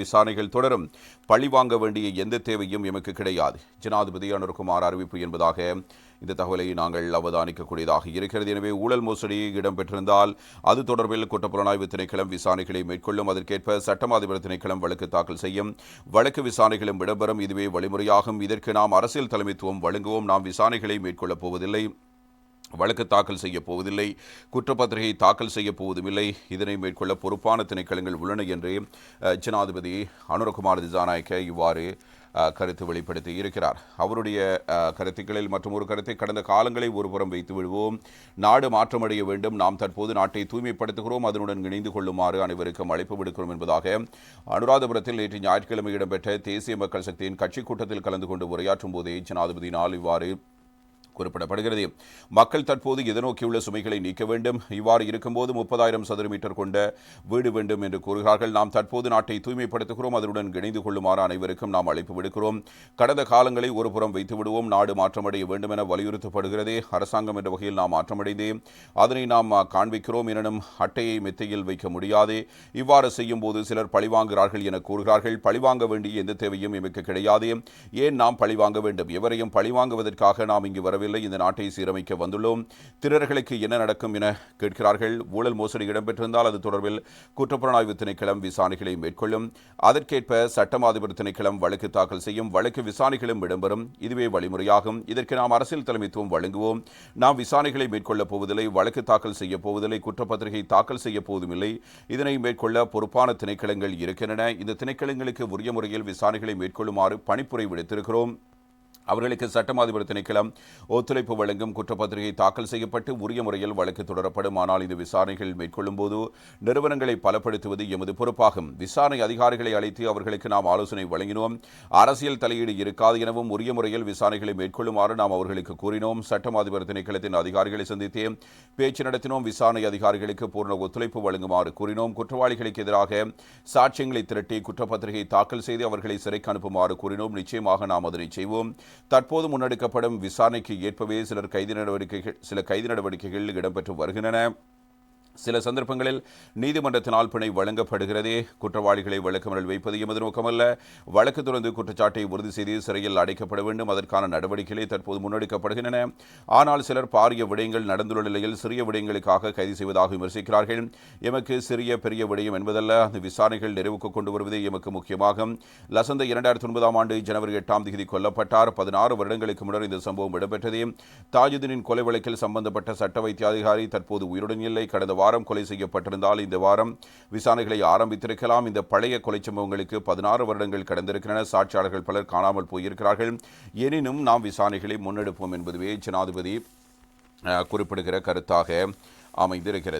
விசாரணைகள் தொடரும். பழி வாங்க வேண்டிய எந்த தேவையும் எமக்கு கிடையாது. ஜனாதிபதி அனுர்குமார் அறிவிப்பு என்பதாக இந்த தகவலை நாங்கள் அவதானிக்கக்கூடியதாக இருக்கிறது. எனவே ஊழல் மோசடி இடம்பெற்றிருந்தால் அது தொடர்பில் குற்றப்புலனாய்வு திணைக்களம் விசாரணைகளை மேற்கொள்ளும். அதற்கேற்ப சட்டமாதிபர் திணைக்களம் வழக்கு தாக்கல் செய்யும். வழக்கு விசாரணைகளும் இடம்பெறும். இதுவே வழிமுறையாகும். இதற்கு நாம் அரசியல் தலைமைத்துவம் வழங்குவோம். நாம் விசாரணைகளை மேற்கொள்ளப் போவதில்லை. வழக்கு தாக்கல் செய்யப்போவதில்லை குற்றப்பத்திரிகை தாக்கல் செய்ய போவதுமில்லை. இதனை மேற்கொள்ள பொறுப்பான திணைக்களங்கள் உள்ளன என்று ஜனாதிபதி அனுரகுமார் திசாநாயக்க இவ்வாறு கருத்து வெளிப்படுத்தி இருக்கிறார். அவருடைய கருத்துக்களில் மற்றும் ஒரு கருத்தை கடந்த காலங்களை ஒருபுறம் வைத்து விடுவோம். நாடு மாற்றமடைய வேண்டும். நாம் தற்போது நாட்டை தூய்மைப்படுத்துகிறோம். அதனுடன் இணைந்து கொள்ளுமாறு அனைவருக்கும் அழைப்பு விடுக்கிறோம் என்பதாக அனுராதபுரத்தில் நேற்று ஞாயிற்றுக்கிழமை இடம்பெற்ற தேசிய மக்கள் சக்தியின் கட்சி கூட்டத்தில் கலந்து கொண்டு உரையாற்றும் போதே ஜனாதிபதியினால் இவ்வாறு குறிப்பிடப்படுகிறது. மக்கள் தற்போது எதிர்நோக்கியுள்ள சுமைகளை நீக்க வேண்டும். இவ்வாறு இருக்கும்போது முப்பதாயிரம் சதுர மீட்டர் கொண்ட வீடு வேண்டும் என்று கூறுகிறார்கள். நாம் தற்போது நாட்டை தூய்மைப்படுத்துகிறோம். அதனுடன் இணைந்து கொள்ளுமாறு அனைவருக்கும் நாம் அழைப்பு விடுக்கிறோம். கடந்த காலங்களை ஒருபுறம் வைத்து விடுவோம் நாடு மாற்றமடைய வேண்டும் என வலியுறுத்தப்படுகிறதே. அரசாங்கம் என்ற வகையில் நாம் மாற்றமடைந்தே அதனை நாம் காண்பிக்கிறோம் எனினும் அட்டையை மெத்தையில் வைக்க முடியாதே. இவ்வாறு செய்யும் போது சிலர் பழிவாங்குகிறார்கள் என கூறுகிறார்கள். பழிவாங்க வேண்டிய எந்த தேவையும் எமக்கு கிடையாது. ஏன் நாம் பழிவாங்க வேண்டும்? எவரையும் பழிவாங்குவதற்காக நாம் இங்கு வரவில்லை. இல்லை இந்த நாட்டை சீரமைக்க வந்துள்ளோம். திருடர்களுக்கு என்ன நடக்கும் என கேட்கிறார்கள். ஊழல் மோசடி இடம்பெற்றிருந்தால் அது தொடர்பில் குற்றப்புலனாய்வு திணைக்களம் விசாரணைகளை மேற்கொள்ளும். அதற்கேற்ப சட்டமாதிபர் திணைக்களம் வழக்கு தாக்கல் செய்யும். வழக்கு விசாரணைகளும் இடம்பெறும். இதுவே வழிமுறையாகும். இதற்கு நாம் அரசியல் தலைமைத்துவம் வழங்குவோம். நாம் விசாரணைகளை மேற்கொள்ளப் போவதில்லை. வழக்கு தாக்கல் செய்ய போவதில்லை. குற்றப்பத்திரிகை தாக்கல் செய்ய போவதுமில்லை இதனை மேற்கொள்ள பொறுப்பான திணைக்களங்கள் இருக்கின்றன. இந்த திணைக்களங்களுக்கு உரிய முறையில் விசாரணைகளை மேற்கொள்ளுமாறு பணிப்புரை விடுத்திருக்கிறோம். அவர்களுக்கு சட்டமாதிபர் திணைக்களம் ஒத்துழைப்பு வழங்கும் குற்றப்பத்திரிகை தாக்கல் செய்யப்பட்டு உரிய முறையில் வழக்கு தொடரப்படும். ஆனால் இந்த விசாரணைகள் மேற்கொள்ளும் போது நிறுவனங்களை பலப்படுத்துவது எமது பொறுப்பாகும். விசாரணை அதிகாரிகளை அழைத்து அவர்களுக்கு நாம் ஆலோசனை வழங்கினோம். அரசியல் தலையீடு இருக்காது எனவும் உரிய முறையில் விசாரணைகளை மேற்கொள்ளுமாறு நாம் அவர்களுக்கு கூறினோம். சட்டமாதிபர் திணைக்களத்தின் அதிகாரிகளை சந்தித்து பேச்சு நடத்தினோம். விசாரணை அதிகாரிகளுக்கு பூர்ண ஒத்துழைப்பு வழங்குமாறு கூறினோம். குற்றவாளிகளுக்கு எதிராக சாட்சியங்களை திரட்டி குற்றப்பத்திரிகை தாக்கல் செய்து அவர்களை சிறைக்கு அனுப்புமாறு கூறினோம். நிச்சயமாக நாம் அதனை செய்வோம். தற்போது முன்னெடுக்கப்படும் விசாரணைக்கு ஏற்பவே சிலர் கைது நடவடிக்கைகள் சில கைது நடவடிக்கைகள் இடம்பெற்று வருகின்றன. சில சந்தர்ப்பங்களில் நீதிமன்றத்தினால் பிணை வழங்கப்படுகிறதே. குற்றவாளிகளை விளக்கமறில் வைப்பது எமது நோக்கமல்ல. வழக்கு தொடர்ந்து குற்றச்சாட்டை உறுதி செய்து சிறையில் அடைக்கப்பட வேண்டும். அதற்கான நடவடிக்கைகளே தற்போது முன்னெடுக்கப்படுகின்றன. ஆனால் சிலர் பாரிய விடயங்கள் நடந்துள்ள நிலையில் சிறிய விடயங்களுக்காக கைது செய்வதாக விமர்சிக்கிறார்கள். எமக்கு சிறிய பெரிய விடயம் என்பதல்ல. அந்த விசாரணைகள் நிறைவுக்கு கொண்டு வருவதே எமக்கு முக்கியமாகும் லசந்த இரண்டாயிரத்தி ஒன்பதாம் ஆண்டு ஜனவரி எட்டாம் தேதி கொல்லப்பட்டார். பதினாறு வருடங்களுக்கு முன்னர் இந்த சம்பவம் இடம்பெற்றது. தாஜுதீனின் கொலை வழக்கில் சம்பந்தப்பட்ட சட்ட வைத்திய அதிகாரி தற்போது உயிருடன் இல்லை. கடந்த வாரம் கொலை செய்யப்பட்டிருந்தால் இந்த வாரம் விசாரணைகளை ஆரம்பித்திருக்கலாம். இந்த பழைய கொலை சம்பவங்களுக்கு பதினாறு வருடங்கள் கடந்திருக்கின்றன. சாட்சியாளர்கள் பலர் காணாமல் போயிருக்கிறார்கள். எனினும் நாம் விசாரணைகளை முன்னெடுப்போம் என்பதுவே ஜனாதிபதி குறிப்பிடுகிற கருத்தாக அமைந்திருக்கிறது.